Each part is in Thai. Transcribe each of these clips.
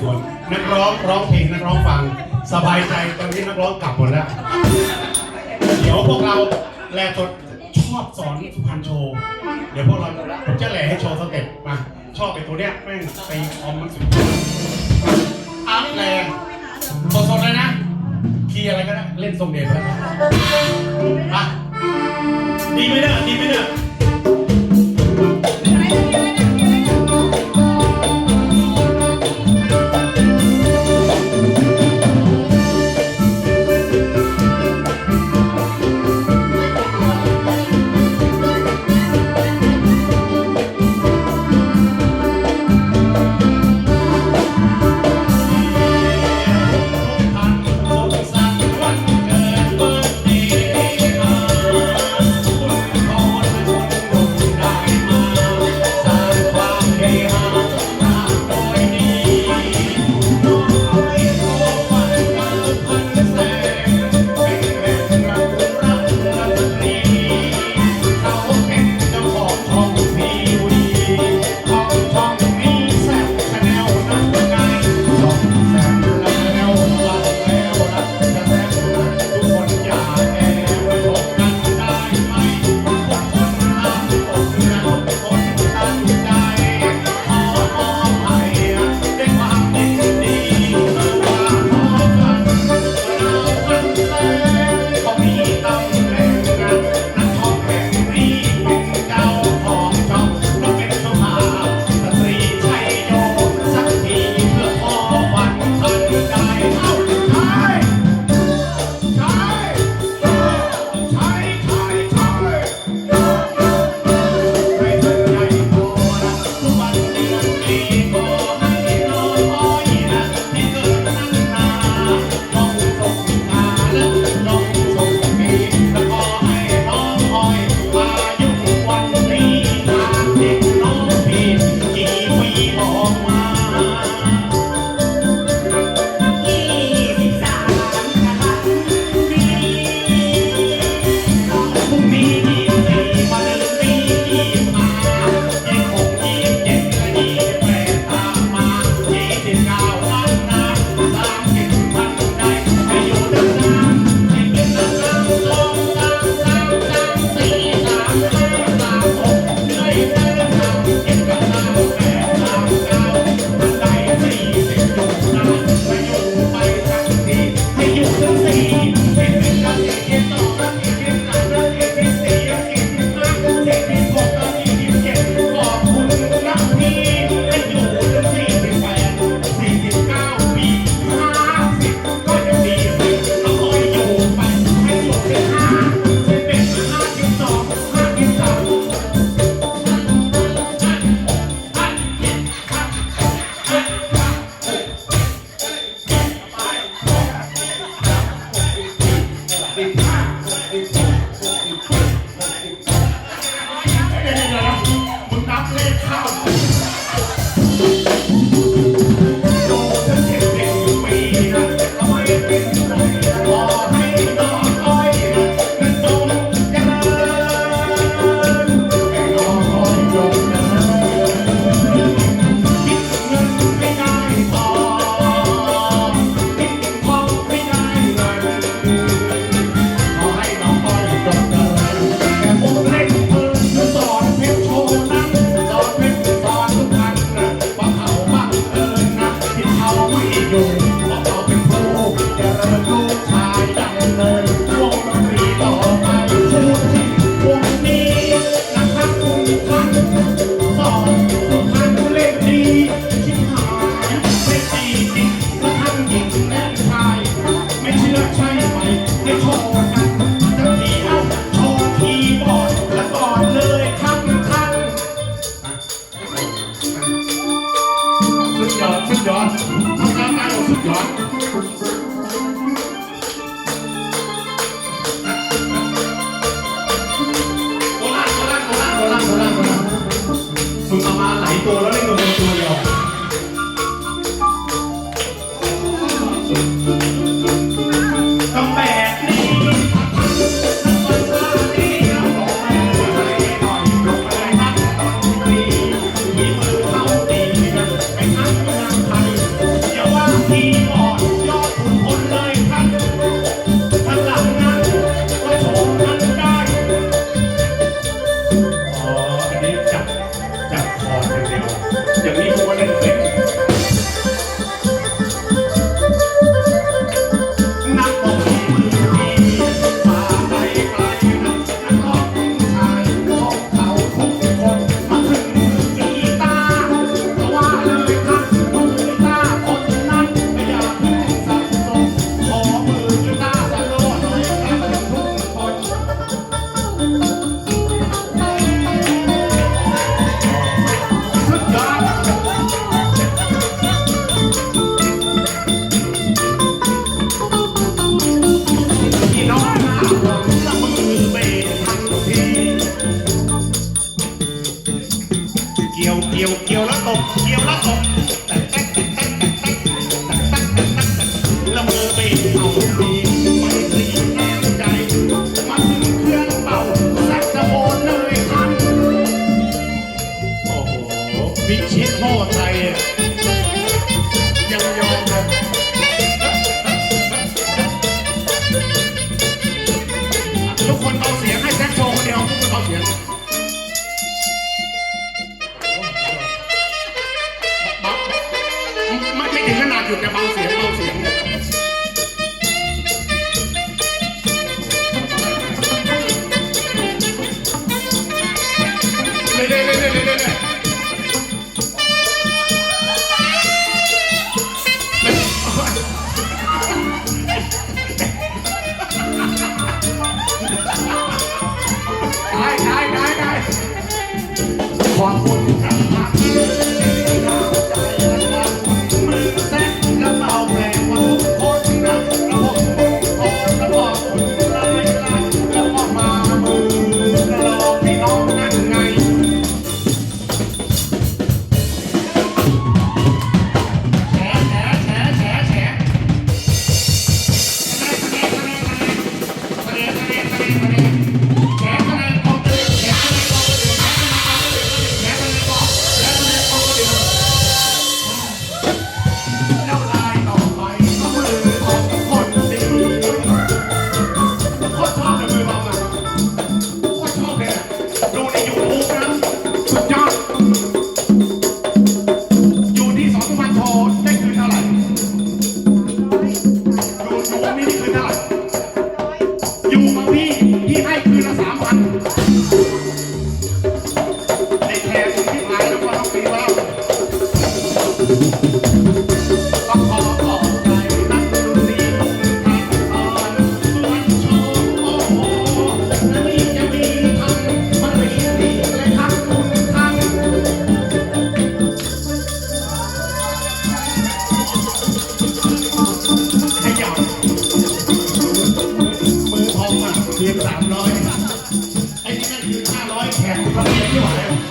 สวน นักร้องร้องเพลงนักร้องฟัง สบายใจตอนนี้นักร้องกลับหมดแล้ว เดี๋ยวพวกเราแลจดชอบสอนสุพรรณโชว์เดี๋ยวพวกเราผมจะแหล่ให้โชว์สเต็ปมา ชอบไปตัวเนี้ยแม่งไปคอมมันสุดอัพแรงสดๆเลยนะคีย์อะไรก็ได้เล่นทรงเดชแล้วะดีไหมเนี่ดีไหมเนี่ Let it go. Yep. 他不能这么来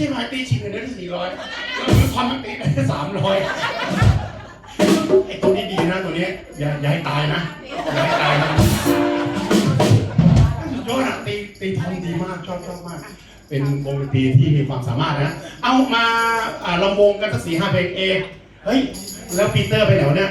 ช่ร้อยตีชิงเงินได้สี่ร้อยความมันตีได้สามร้อยไอ้ตัวนี้ดีนะตัวนี้อย่าอย่าให้ตายนะอย่าให้ตายนะสุดยอดอะตีตีทองดีมากชอบชอบมาก เป็นวงดนตรีที่มีความสามารถนะ เอามาลำวงกันสักสี่ห้าเพลงเองเฮ้ย แล้วปีเตอร์ไปไหนเนี่ย